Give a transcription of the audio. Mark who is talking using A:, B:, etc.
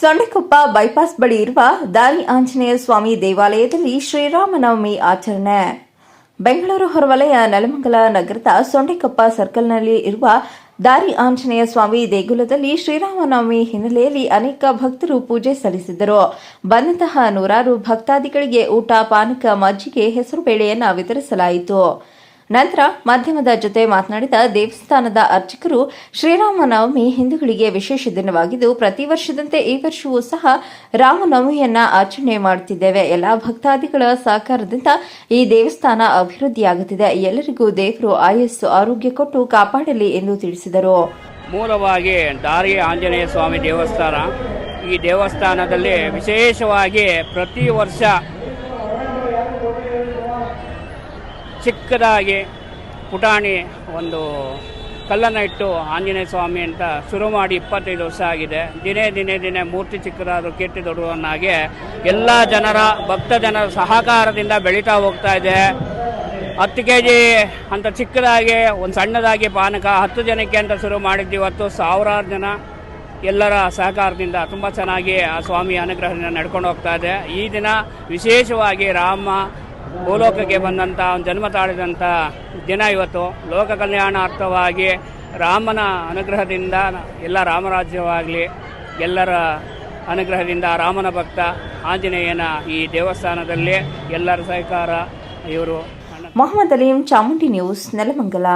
A: Sondekoppa bypass ಬಳಿ ಇರುವ ದಾರಿ ಆಂಜನೇಯ ಸ್ವಾಮಿ ದೇವಾಲಯದಲ್ಲಿ ಶ್ರೀರಾಮನವಮಿ ಆಚರಣೆ. ಬೆಂಗಳೂರು ಹೊರವಲಯ ನೆಲಮಂಗಲ ನಗರದ ಸೊಂಡೆಕೊಪ್ಪ ಸರ್ಕಲ್ನಲ್ಲಿ ಇರುವ ದಾರಿ ಆಂಜನೇಯ ಸ್ವಾಮಿ ದೇಗುಲದಲ್ಲಿ ಶ್ರೀರಾಮನವಮಿ ಹಿನ್ನೆಲೆಯಲ್ಲಿ ಅನೇಕ ಭಕ್ತರು ಪೂಜೆ ಸಲ್ಲಿಸಿದರು ಬಂದಂತಹ ನೂರಾರು ಭಕ್ತಾದಿಗಳಿಗೆ ಊಟ, ಪಾನಕ, ಮಜ್ಜಿಗೆ, ಹೆಸರುಬೇಳೆಯನ್ನ ವಿತರಿಸಲಾಯಿತು. ನಂತರ ಮಾಧ್ಯಮದ ಜೊತೆ ಮಾತನಾಡಿದ ದೇವಸ್ಥಾನದ ಅರ್ಚಕರು, ಶ್ರೀರಾಮನವಮಿ ಹಿಂದೂಗಳಿಗೆ ವಿಶೇಷ ದಿನವಾಗಿದ್ದು, ಪ್ರತಿ ವರ್ಷದಂತೆ ಈ ವರ್ಷವೂ ಸಹ ರಾಮನವಮಿಯನ್ನ ಆಚರಣೆ ಮಾಡುತ್ತಿದ್ದೇವೆ. ಎಲ್ಲ ಭಕ್ತಾದಿಗಳ ಸಹಕಾರದಿಂದ ಈ ದೇವಸ್ಥಾನ ಅಭಿವೃದ್ಧಿಯಾಗುತ್ತಿದೆ. ಎಲ್ಲರಿಗೂ ದೇವರು ಆಯಸ್ಸು, ಆರೋಗ್ಯ ಕೊಟ್ಟು ಕಾಪಾಡಲಿ ಎಂದು ತಿಳಿಸಿದರು.
B: ಮೂಲವಾಗಿ ದಾರಿ ಆಂಜನೇಯ ಸ್ವಾಮಿ ದೇವಸ್ಥಾನ, ಈ ದೇವಸ್ಥಾನದಲ್ಲಿ ವಿಶೇಷವಾಗಿ ಪ್ರತಿ ವರ್ಷ ಚಿಕ್ಕದಾಗಿ ಪುಟಾಣಿ ಒಂದು ಕಲ್ಲನ್ನು ಇಟ್ಟು ಆಂಜನೇಯ ಸ್ವಾಮಿ ಅಂತ ಶುರು ಮಾಡಿ ಇಪ್ಪತ್ತೈದು ವರ್ಷ ಆಗಿದೆ. ದಿನೇ ದಿನೇ ದಿನೇ ಮೂರ್ತಿ ಚಿಕ್ಕದಾದರೂ, ಕೀರ್ತಿ ದೊಡ್ಡವನ್ನಾಗಿ ಎಲ್ಲ ಜನರ, ಭಕ್ತ ಜನರ ಸಹಕಾರದಿಂದ ಬೆಳೀತಾ ಹೋಗ್ತಾ ಇದೆ. ಹತ್ತು ಕೆ ಜಿ ಅಂತ ಚಿಕ್ಕದಾಗಿ, ಒಂದು ಸಣ್ಣದಾಗಿ ಪಾನಕ ಹತ್ತು ಜನಕ್ಕೆ ಅಂತ ಶುರು ಮಾಡಿದ್ದು ಇವತ್ತು ಸಾವಿರಾರು ಜನ ಎಲ್ಲರ ಸಹಕಾರದಿಂದ ತುಂಬ ಚೆನ್ನಾಗಿ ಆ ಸ್ವಾಮಿ ಅನುಗ್ರಹದಿಂದ ನಡ್ಕೊಂಡು ಹೋಗ್ತಾ ಇದೆ. ಈ ದಿನ ವಿಶೇಷವಾಗಿ ರಾಮ ಭೂಲೋಕಕ್ಕೆ ಬಂದಂಥ ಒಂದು ಜನ್ಮ ತಾಳಿದಂಥ ದಿನ ಇವತ್ತು ಲೋಕ ಕಲ್ಯಾಣಾರ್ಥವಾಗಿ ರಾಮನ ಅನುಗ್ರಹದಿಂದ, ಎಲ್ಲ ರಾಮರಾಜ್ಯವಾಗಲಿ, ಎಲ್ಲರ ಅನುಗ್ರಹದಿಂದ ರಾಮನ ಭಕ್ತ ಆಂಜನೇಯನ ಈ ದೇವಸ್ಥಾನದಲ್ಲಿ ಎಲ್ಲರ ಸಹಕಾರ ಇವರು.
A: ಮೊಹಮ್ಮದ್ ಅಲೀಂ ಚಾಮುಂಡಿ ನ್ಯೂಸ್ ನೆಲಮಂಗಲ.